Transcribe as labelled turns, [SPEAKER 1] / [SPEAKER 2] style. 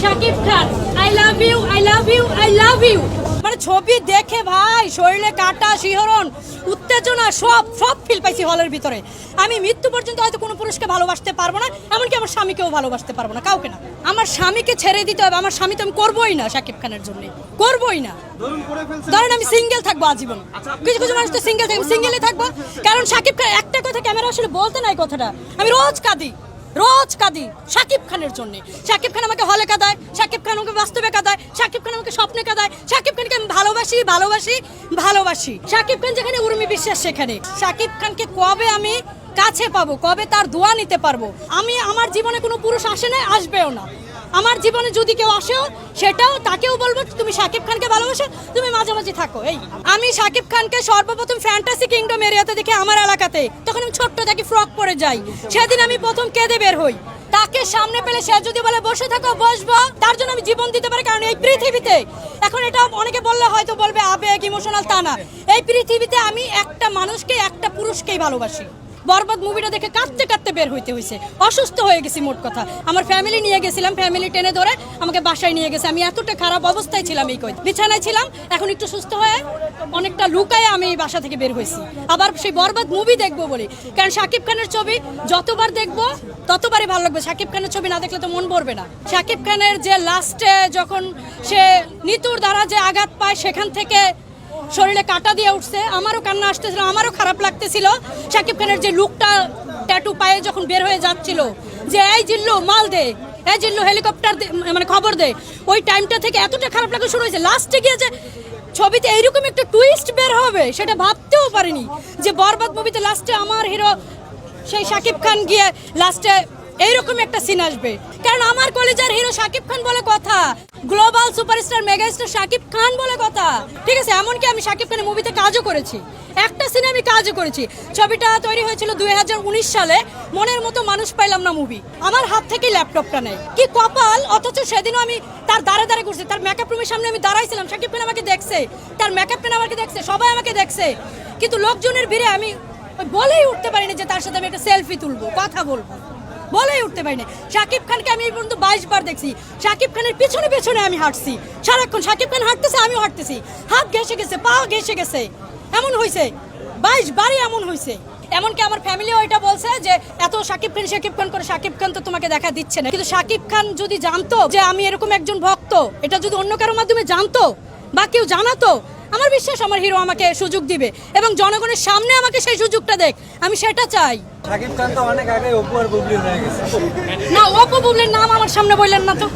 [SPEAKER 1] Shakib Khan I love you I love you I love you মানে ছবি দেখে ভাই, শরীরে কাটা, শিহরণ, উত্তেজনা, সব সব ফিল পাইছি হলের ভিতরে। আমি মৃত্যু পর্যন্ত হয়তো কোনো পুরুষকে ভালোবাসতে পারব না, এমনকি আমার স্বামীকেও ভালোবাসতে পারব না, কাউকে না। আমার স্বামীকে ছেড়ে দিতে হবে, আমার স্বামী তো আমি করবোই না শাকিব খানের জন্য, করবোই না। ধরেন আমি সিঙ্গেল থাকব আজীবন। কিছু কিছু মানুষ তো সিঙ্গেল থাকবে। সিঙ্গেলই থাকব। কারণ শাকিব খান একটা কথা ক্যামেরা আসলে বলতে নাই কথাটা। আমি রোজ কাঁদি রোজ কাঁদি শাকিব খানের জন্য। শাকিব খান আমাকে হলে কাঁদায় শাকিব খান আমাকে বাস্তবে কাঁদায় শাকিব খান আমাকে স্বপ্নে কাঁদায়। শাকিব খানকে আমি ভালোবাসি ভালোবাসি ভালোবাসি। শাকিব খান যেখানে উর্মি বিশ্বাস সেখানে। শাকিব খানকে কবে আমি কাছে পাবো কবে তার দোয়া নিতে পারব? আমি আমার জীবনে কোনো পুরুষ আসে না আসবেও না। আমার জীবনে যদি কেউ আসেও সেটাও তাকেও বলব তুমি শাকিব মাঝামাঝি থাকো, এই। আমি সাকিব খানকে সর্বপ্রথম ফ্যান্টাসি কিংডম এরিয়াতে দেখি আমার এলাকাতে। তখন আমি ছোট্ট থাকি ফ্রক পরে যাই। সেদিন আমি প্রথম কেঁদে বের হই। তাকে সামনে পেলে সে যদি বলে, বসে থাকো, বসবো, তার জন্য আমি জীবন দিতে পারি, কারণ এই পৃথিবীতে, এখন এটা অনেকে বললে হয়তো বলবে, আবেগ ইমোশনাল তা না। এই পৃথিবীতে আমি একটা মানুষকে একটা পুরুষকেই ভালোবাসি। বরবাদ মুভিটা দেখে কাঁদতে কাঁদতে বের হইতে হয়েছে অসুস্থ হয়ে গেছি মোট কথা। আমার ফ্যামিলি নিয়ে গেছিলাম ফ্যামিলি টেনে ধরে আমাকে বাসায় নিয়ে গেছে। আমি এতটা খারাপ অবস্থায় ছিলাম এই কই বিছানায় ছিলাম, এখন একটু সুস্থ হয়ে অনেকটা লুকায় আমি এই বাসা থেকে বের হয়েছি। আবার সেই বরবাদ মুভি দেখব বলে। কারণ শাকিব খানের ছবি যতবার দেখব, ততবারই ভালো লাগবে। শাকিব খানের ছবি না দেখলে তো মন ভরবে না। শাকিব খানের যে লাস্টে যখন সে নিতুর দ্বারা যে আঘাত পায় সেখান থেকে শরীরে কাটা দিয়ে উঠছে, আমারও কান্না আসতেছিল, আমারও খারাপ লাগতেছিল। শাকিব খানের যে লুকটা ট্যাটু পায়ে যখন বের হয়ে যাচ্ছিল, যে এই জিল্লু, মাল দে, এই জিল্লু হেলিকপ্টার মানে খবর দে, ওই টাইমটা থেকে এতটা খারাপ লাগা শুরু হয়েছে। লাস্টে গিয়ে যে ছবিতে এইরকম একটা টুইস্ট বের হবে, সেটা ভাবতেও পারিনি যে বরবাদ মুভিতে লাস্টে আমার হিরো সেই শাকিব খান গিয়ে লাস্টে এইরকম একটা সিন আসবে। কারণ আমার কলেজের হিরো শাকিব খান বলে কথা। Global superstar megastar Shakib Khan বলে কথা। ঠিক আছে, এমনকি আমি শাকিব খানের মুভিতে কাজও করেছি। একটা সিনে আমি কাজও করেছি। ছবিটা তৈরি হয়েছিল দুই হাজার উনিশ সালে। মনের মতো মানুষ পাইলাম না মুভি আমার হাত থেকে ল্যাপটপটা নেই কি কপাল? অথচ সেদিনও আমি তার দাঁড়ে দাঁড়ে করছি তার মেকআপ রুমের সামনে আমি দাঁড়াইছিলাম। শাকিব খান আমাকে দেখছে। তার মেকআপ ম্যান আমাকে দেখছে। সবাই আমাকে দেখছে। কিন্তু লোকজনের ভিড়ে আমি বলেই উঠতে পারিনি যে তার সাথে আমি একটা সেলফি তুলবো। কথা বলব। বলেই উঠতে পারিনি। শাকিব খানকে আমি এই পর্যন্ত বাইশ বার দেখছি। শাকিব খানের পিছনে পেছনে আমি হাঁটছি। সারাক্ষণ শাকিব খান হাঁটতেছে, আমিও হাঁটতেছি। হাত ঘেসে গেছে, পা ঘেসে গেছে। এমন হয়েছে বাইশ বারই এমন হয়েছে এমনকি আমার ফ্যামিলিও এটা বলছে যে, এত শাকিব খান শাকিব খান করে শাকিব খান তো তোমাকে দেখা দিচ্ছে না। কিন্তু শাকিব খান যদি জানতো যে আমি এরকম একজন ভক্ত, এটা যদি অন্য কারোর মাধ্যমে জানতো বা কেউ জানাতো আমার বিশ্বাস আমার হিরো আমাকে সুযোগ দিবে এবং জনগণের সামনে আমাকে সেই সুযোগটা দেখ। আমি সেটা চাই।
[SPEAKER 2] শাকিব খান তো অনেক আগে অপু আর বুবলি হয়ে গেছে।
[SPEAKER 1] না অপু বুবলির নাম আমার সামনে বললেন না তো।